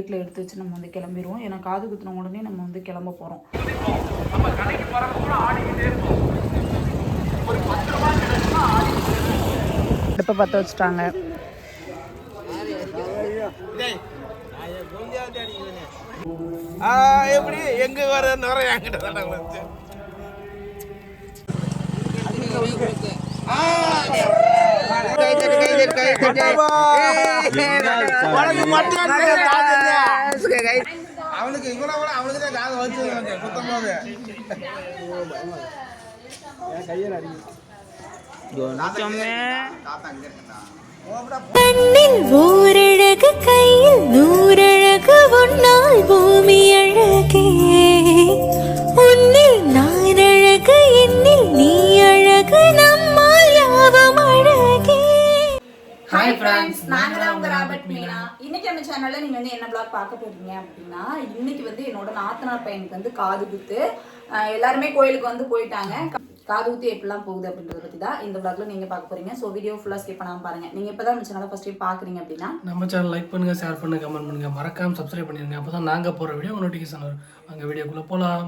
பிளேட்டில் எடுத்து வச்சு நம்ம வந்து கிளம்பிடுவோம் ஏன்னா காது குத்துன உடனே நம்ம வந்து கிளம்ப போகிறோம் அடுப்பை பற்ற வச்சுட்டாங்க. ஆ, எப்படி? எங்க வர வர என்கிட்ட தானே வந்துச்சு அவனுக்கு இவனை விட அவனுக்கு தான் காது வச்சு சுத்தம் போது கண்ணில் ஓரழகு பிளாக் பார்க்க போறீங்க அப்படின்னா இன்னைக்கு வந்து என்னோட நாத்தனார் பையனுக்கு வந்து காது குத்து எல்லாருமே கோயிலுக்கு வந்து போயிட்டாங்க. காது குத்து எப்படிலாம் போகுது அப்படின்றத பத்தி தான் இந்த பிளாக்ல நீங்க பார்க்க போறீங்க. ஸோ வீடியோ ஃபுல்லா ஸ்கிப் பண்ணாம பாருங்க. நீங்க இப்பதான் நம்ம சேனலை ஃபர்ஸ்ட் டைம் பாக்குறீங்க அப்படின்னா நம்ம சேனல் லைக் பண்ணுங்க ஷேர் பண்ணுங்க கமெண்ட் பண்ணுங்க. மறக்காம சப்ஸ்கிரைப் பண்ணிருங்க. அப்பதான் நாங்க போற வீடியோ நோட்டிஃபிகேஷன் வரும். அங்க வீடியோக்குள்ள போலாம்.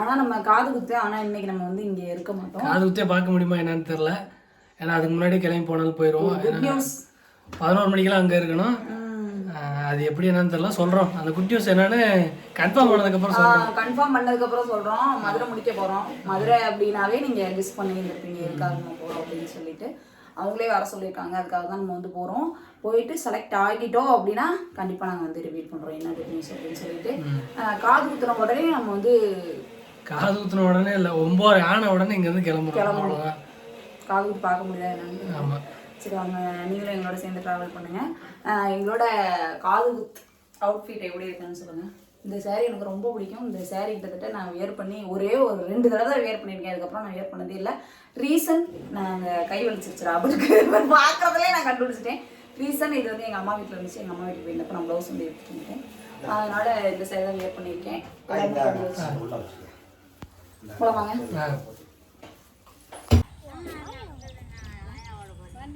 ஆனா நம்ம காது குத்து ஆனா இன்னைக்கு நம்ம வந்து இங்க இருக்க மாட்டோம். காது குத்தே பார்க்க முடியுமா என்னன்னு தெரியல. ஏன்னா அதுக்கு முன்னாடி கிளம்பி போனாலும் போயிடுவோம் நியூஸ் பதினோரு மணிக்கெல்லாம் அங்க இருக்கணும். அது எப்படி என்னன்னு தெரியல சொல்றோம். அந்த குட் நியூஸ் என்னன்னு கன்ஃபார்ம் பண்ணதுக்கு அப்புறம் சொல்றோம். கன்ஃபார்ம் பண்ணதுக்கு அப்புறம் சொல்றோம். மதுரை முடிக்க போறோம். மதுரை அப்படின்னாவே நீங்க கெஸ் பண்ணியிருந்திருப்பீங்க எதுக்காக நம்ம போறோம் அப்படின்னு சொல்லிட்டு. அவங்களே வர சொல்லியிருக்காங்க. அதுக்காக தான் நம்ம வந்து போறோம். போயிட்டு செலக்ட் ஆகிட்டோம் அப்படின்னா கண்டிப்பா நாங்க வந்து ரிப்பீட் பண்றோம். என்ன குட் நியூஸ் அப்படின்னு சொல்லிட்டு. காது குத்துன உடனே நம்ம வந்து காது குத்துன உடனே இல்ல ஒன்பது ஆன உடனே இங்க இருந்து கிளம்புறோம். அவ்வளவுதான். காது குத்து பார்க்க முடியாது. என்னன்னு ஆமா. சரி அவங்க நீங்களும் எங்களோட சேர்ந்து ட்ராவல் பண்ணுங்க. அஹ், எங்களோட காது குத் அவுட்ஃபிட் எப்படி இருக்குன்னு சொல்லுங்க. இந்த saree எனக்கு ரொம்ப பிடிக்கும். இந்த saree கிட்டத்தட்ட நான் வியர் பண்ணி ஒரே ஒரு ரெண்டு தடவை தான் வியர் பண்ணியிருக்கேன். அதுக்கப்புறம் நான் வியர் பண்ணதே இல்லை. ரீசன் நாங்கள் கை வலிச்சிருச்சு ராபர்ட்டுக்கு. பார்க்குறதுலே நான் கண்டுபிடிச்சிட்டேன். ரீசன் இது வந்து எங்கள் அம்மா வீட்டில் இருந்துச்சு. எங்கள் அம்மா வீட்டுக்கு போயிருந்தப்போ நான் ப்ளவுஸ் வந்து எடுத்துட்டேன் அதனால இந்த saree தான் வியர் பண்ணியிருக்கேன்.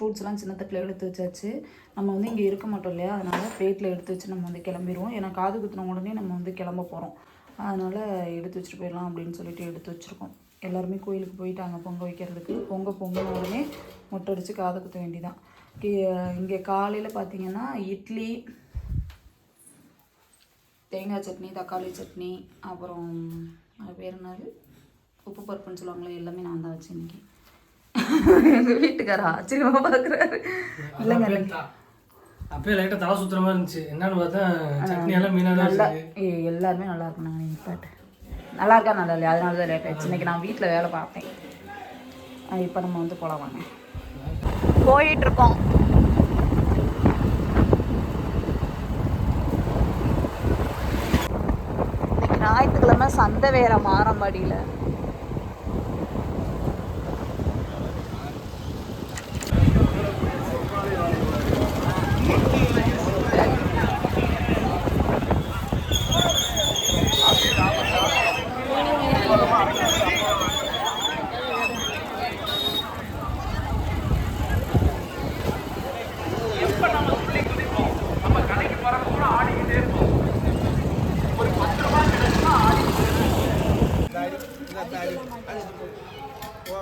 ஃப்ரூட்ஸ்லாம் சின்ன தட்டில் எடுத்து வச்சாச்சு. நம்ம வந்து இங்கே இருக்க மாட்டோம் இல்லையா? அதனால் பிளேட்டில் எடுத்து வச்சு நம்ம வந்து கிளம்பிடுவோம் ஏன்னா காது குத்துன உடனே நம்ம வந்து கிளம்ப போகிறோம் அதனால் எடுத்து வச்சுட்டு போயிடலாம் அப்படின்னு சொல்லிட்டு எடுத்து வச்சுருக்கோம். எல்லாருமே கோயிலுக்கு போயிட்டாங்க பொங்க வைக்கிறதுக்கு பொங்க பொங்கின உடனே மொட்டை அடித்து காது குத்த வேண்டிதான். இங்கே காலையில் பார்த்தீங்கன்னா இட்லி தேங்காய் சட்னி தக்காளி சட்னி அப்புறம் அது பேர் என்னது? உப்பு பருப்புன்னு சொல்லுவாங்களே எல்லாமே நான் தான் வச்சேன் இன்றைக்கி எங்கள் வீட்டுக்காரர்? ஆச்சரியமாக பார்க்குறாரு இல்லைங்க அப்பயே லைட்டா தலை சுத்துற மாதிரி இருந்துச்சு. என்னன்னு பார்த்தா சட்னி எல்லாம் மீனா தான் நல்லா வச்சிருக்கு. ஏய், எல்லாருமே நல்லா இருக்கும் நாங்கள் நிப்பாட்டு நல்லா இருக்கா நல்லா இல்லையா? அதனால தான் லேட் ஆயிடுச்சு. இன்னைக்கு நான் வீட்டில் வேலை பார்த்தேன். இப்போ நம்ம வந்து போகலாம் வாங்க. போயிட்டு இருக்கோம் இன்னைக்கு ஞாயிற்றுக்கிழமை சந்தை வேற மாரம்பாடியில்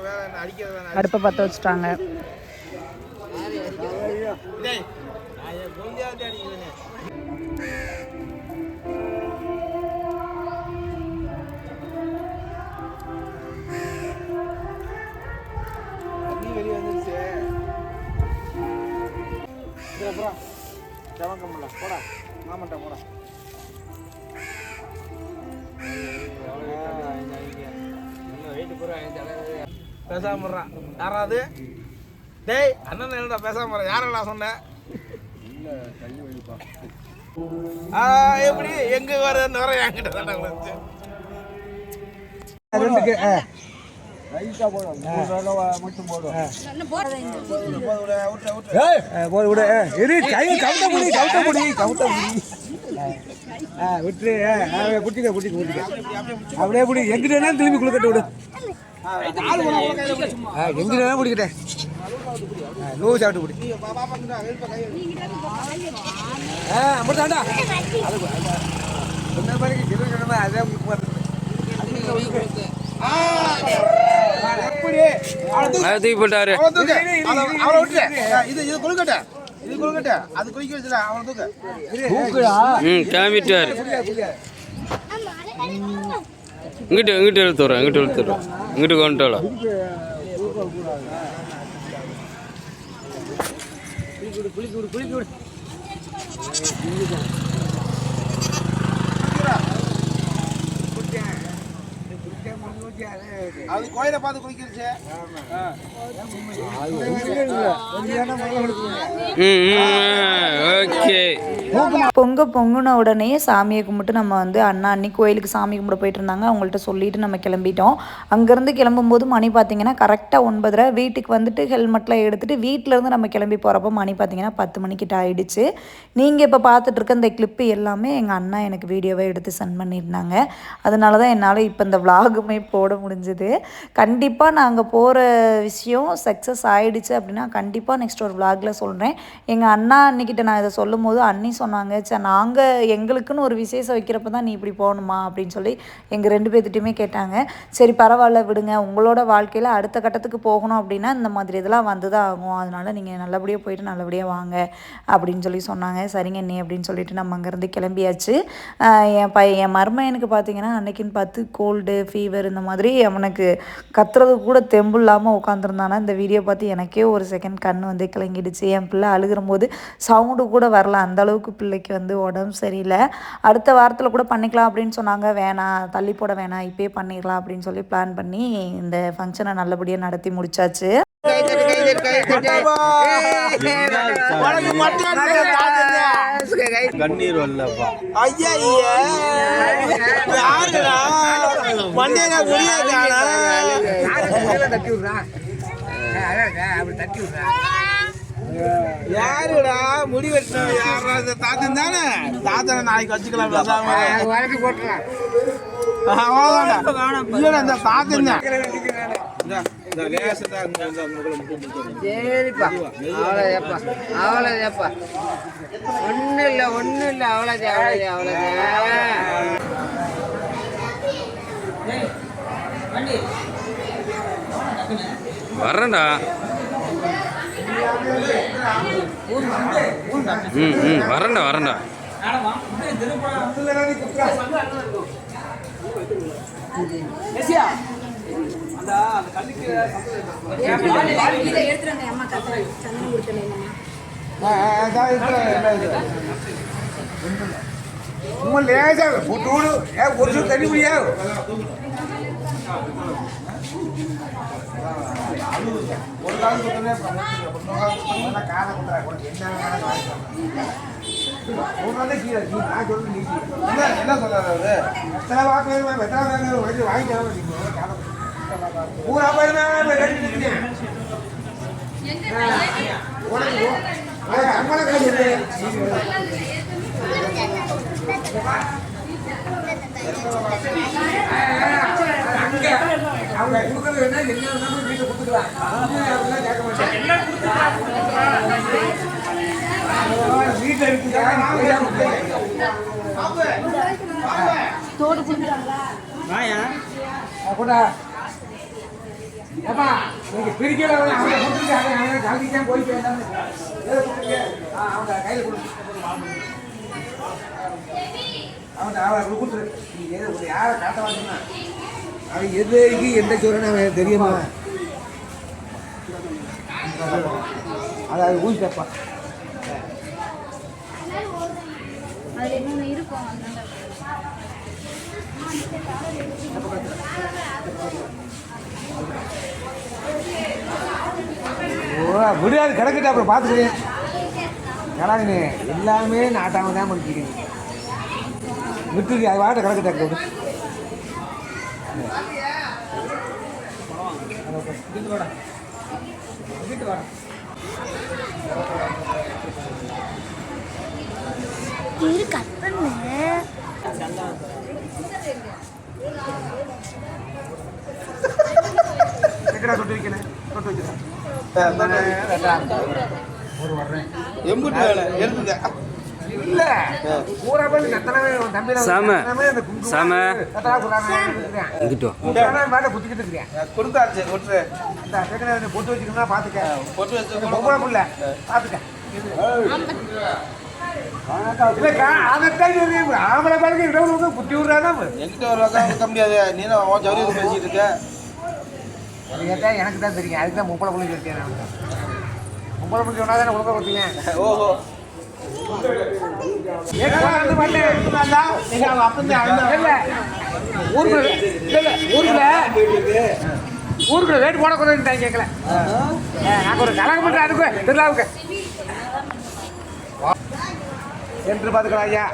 வேற என்ன அடிக்கிறதா அடுப்பை பற்ற வச்சுட்டாங்க. டேய் நான் குழந்தையாவது அடிக்கிறேனே தண்ணி வெளியே வந்துருச்சு சரி, போடா இருறான் யாராவது? டேய் அண்ணன் என்னடா பேசாம யாரடா சொன்னேன் ஆ, எப்படி? எங்க வர நுரை என்கிட்ட தானே குட்டிக்க அப்படியே திரும்பி குளுக்கட்டு விடு. எங்கிட்ட பிடிக்கிட்டேன் நூறு சாப்பிட்டு பிடி ஆ சொன்ன மாதிரி அதே தூக்கு அவளை விட்டுரு இது இது கொழுக்கட்டை இது கொழுக்கட்டை அது குளிக்க வச்சுல அவளை தூக்கு ம் கிளம்பிட்டாரு. புரியா இங்கிட்டு இங்கிட்டு எழுத்து வரோம் இங்கிட்டு எழுத்து வரோம் இங்கிட்டு கொண்டு வரலாம் அது கோயிலை பார்த்து குளிக்கிருச்சு ஓகே. பொங்க பொங்குன உடனே சாமியை கும்பிட்டு நம்ம வந்து அண்ணா அன்னைக்கு கோயிலுக்கு சாமி கும்பிட போயிட்டு இருந்தாங்க. அவங்கள்ட்ட சொல்லிட்டு நம்ம கிளம்பிட்டோம். அங்கேருந்து கிளம்பும்போது மணி பார்த்தீங்கன்னா கரெக்டாக ஒன்பதரை. வீட்டுக்கு வந்துட்டு ஹெல்மெட்லாம் எடுத்துட்டு வீட்டிலேருந்து நம்ம கிளம்பி போகிறப்போ மணி பார்த்தீங்கன்னா பத்து மணிக்கிட்ட ஆயிடுச்சு. நீங்கள் இப்போ பார்த்துட்டு இருக்க இந்த கிளிப்பு எல்லாமே எங்கள் அண்ணா எனக்கு வீடியோவை எடுத்து சென்ட் பண்ணியிருந்தாங்க. அதனால தான் என்னால் இப்போ இந்த விலாகுமே போட முடிஞ்சுது. கண்டிப்பாக நாங்கள் போகிற விஷயம் சக்ஸஸ் ஆயிடுச்சு அப்படின்னா கண்டிப்பாக நெக்ஸ்ட் ஒரு vlogல சொல்கிறேன் எங்கள் அண்ணா அன்னிக்கிட்ட நான் இதை சொல்லும் போது அன்னி சொன்னாங்க சார் நாங்கள் எங்களுக்குன்னு ஒரு விசேஷம் வைக்கிறப்ப தான் நீ இப்படி போகணுமா? அப்படின்னு சொல்லி எங்கள் ரெண்டு பேர்த்திட்டையுமே கேட்டாங்க. சரி பரவாயில்ல விடுங்க. உங்களோட வாழ்க்கையில் அடுத்த கட்டத்துக்கு போகணும் அப்படின்னா இந்த மாதிரி இதெல்லாம் வந்து தான் ஆகும். அதனால நீங்கள் நல்லபடியாக போயிட்டு நல்லபடியாக வாங்க அப்படின்னு சொல்லி சொன்னாங்க. சரிங்க நீ அப்படின்னு சொல்லிட்டு நம்ம அங்கேருந்து கிளம்பியாச்சு. என் பை என் மருமையனுக்கு பார்த்தீங்கன்னா அன்னைக்குன்னு பார்த்து கோல்டு ஃபீவர் இந்த மாதிரி அவனுக்கு கத்துறது கூட தெம்பு இல்லாமல் உட்காந்துருந்தானா இந்த வீடியோ பார்த்து எனக்கே ஒரு செகண்ட் கண் வந்து கிளங்கிடுச்சு. என் பிள்ளை அழுகிற போது சவுண்டு கூட வரல. அந்தளவுக்கு அளவுக்கு பிள்ளைக்கு வந்து உடம்பு சரியில்லை. அடுத்த வாரத்தில் கூட பண்ணிக்கலாம் அப்படின்னு சொன்னாங்க. வேணாம் தள்ளி போட வேணாம். இப்பயே பண்ணிடலாம் அப்படின்னு சொல்லி பிளான் பண்ணி இந்த ஃபங்க்ஷனை நல்லபடியாக நடத்தி முடிச்சாச்சு. கண்ணீர் வரலப்பா ஐயா ஐயா யாருடா? மண்டையில முடியாதாடா தட்டி விடுறான் அப்படி தட்டி விடுறான் யாருடா முடி வெட்டினது யாரா இந்த தாத்தன் தானே? தாத்தனை நாளைக்கு வச்சுக்கலாம் பேசாம வழக்கு போட்டுறான். அவ்வளவுதான்டா. இல்லடா இந்த தாத்தன் தான். சரிப்பா. அவ்வளோதாப்பா அவ்வளோதாப்பா ஒன்றும் இல்லை ஒன்றும் இல்லை. அவ்வளோதே அவ்வளோதே அவ்வளோதே வர்றேன்டா. ம் வரண்டா வரேன்டா சும்மா லேசா போட்டு ஏன் ஒரு தண்ணி முடியாது ஒரு காலம் குத்துனே காலை குத்துறா உனக்கு என்ன வேணாலும் வாங்கிக்கலாம். கீழே நான் சொல்றது நீ என்ன என்ன வாக்கு வேணும் வாங்கிக்கலாம் பூரா நிற்கிறேன் உனக்கு அவங்க கொடுக்கறது என்ன என்ன வேணாலும் வீட்டில் கொடுத்துக்கலாம். அப்படிலாம் கேட்க மாட்டேன் வீட்டில் இருக்குதா? போடா. ஏப்பா நீங்க பிரிக்கல அவனை கொடுத்துட்டு அவன் போயிட்டு வேண்டாம் கையில் கொடுத்து கொடுத்துரு. நீ ஒரு யாரை காட்ட வாங்கினா எதுக்கு எந்த சொல்றேன்னு தெரியுமா? அதாவது ஊசி தப்பா விடாது கிடக்கட்டு அப்புறம் பார்த்துக்கிறேன் கலாங்கண்ணே எல்லாமே நாட்டாம தான் பண்ணிக்கிறீங்க விட்டுருக்கு அது வாட்ட கலக்கட்டாக்கு இரு கட் பண்ணு எங்கடா தொட்டு வைக்கணும் தொட்டு வைக்கிறேன் எம்புட்டு வேலை எடுத்துக்க இல்ல. பூரா பேர் எத்தனை தம்பியில சாம. சாம. கட்டா குடாம இருக்கிறேன் இங்கிட்டு வா. குடாம மேல குத்திக்கிட்டு இருக்கிறேன். கொடுத்தாச்சு ஒற்று இந்த கேட்கல பொட்டு வச்சுக்கணும்னா பாத்துக்க. பொட்டு வச்சு பொம்பளை புள்ள. பாத்துக்க. ஆம்பளை பாருங்க இடவு வந்து குத்தி விடுறானா என்கிட்ட ஒரு இருக்க முடியாது. நீ தான் உன் ஜவுரி பேசிட்டு இருக்க? அது கேட்டா எனக்கு தான் தெரியும். அதுக்கு தான் முப்பளை புள்ளி சொல்லிட்டேன் நான் முப்பளை புள்ளி சொன்னா தானே கொடுத்தீங்க ஓஹோ. ஊருக்குள்ள இல்ல, போடக்கூடாதுன்னு கேட்கல நாங்கள் ஒரு கலகம் பண்ணுறோம் அதுக்கு திருவிழாவுக்கு என்று பார்த்துக்கலாம் ஐயா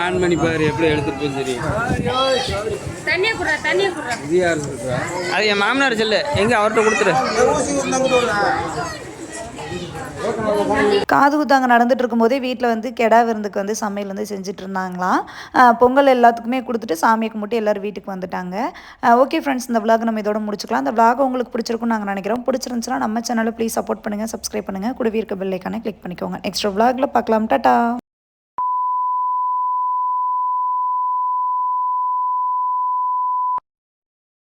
ஆன் பண்ணி பாரு எப்படி எடுத்துட்டு போய் சரி இது யார் அது என் மாமனார் செல்லு எங்க அவர்கிட்ட கொடுத்துரு காது குத்தாங்க நடந்துட்டு இருக்கும்போதே வீட்டில் வந்து கெடா விருந்துக்கு வந்து சமையல் வந்து செஞ்சுட்டு இருந்தாங்களாம் பொங்கல் எல்லாத்துக்குமே கொடுத்துட்டு சாமியை கும்பிட்டு எல்லோரும் வீட்டுக்கு வந்துட்டாங்க. ஓகே ஃப்ரெண்ட்ஸ் இந்த விளாக் நம்ம இதோட முடிச்சுக்கலாம். இந்த விளாக் உங்களுக்கு பிடிச்சிருக்கும்னு நாங்கள் நினைக்கிறோம். பிடிச்சிருந்துச்சுன்னா நம்ம சேனலை ப்ளீஸ் சப்போர்ட் பண்ணுங்கள் சப்ஸ்கிரைப் பண்ணுங்கள் கூடவே இருக்க பெல் கிளிக் பண்ணிக்கோங்க. நெக்ஸ்ட் விளாகில் பார்க்கலாம். டாட்டா!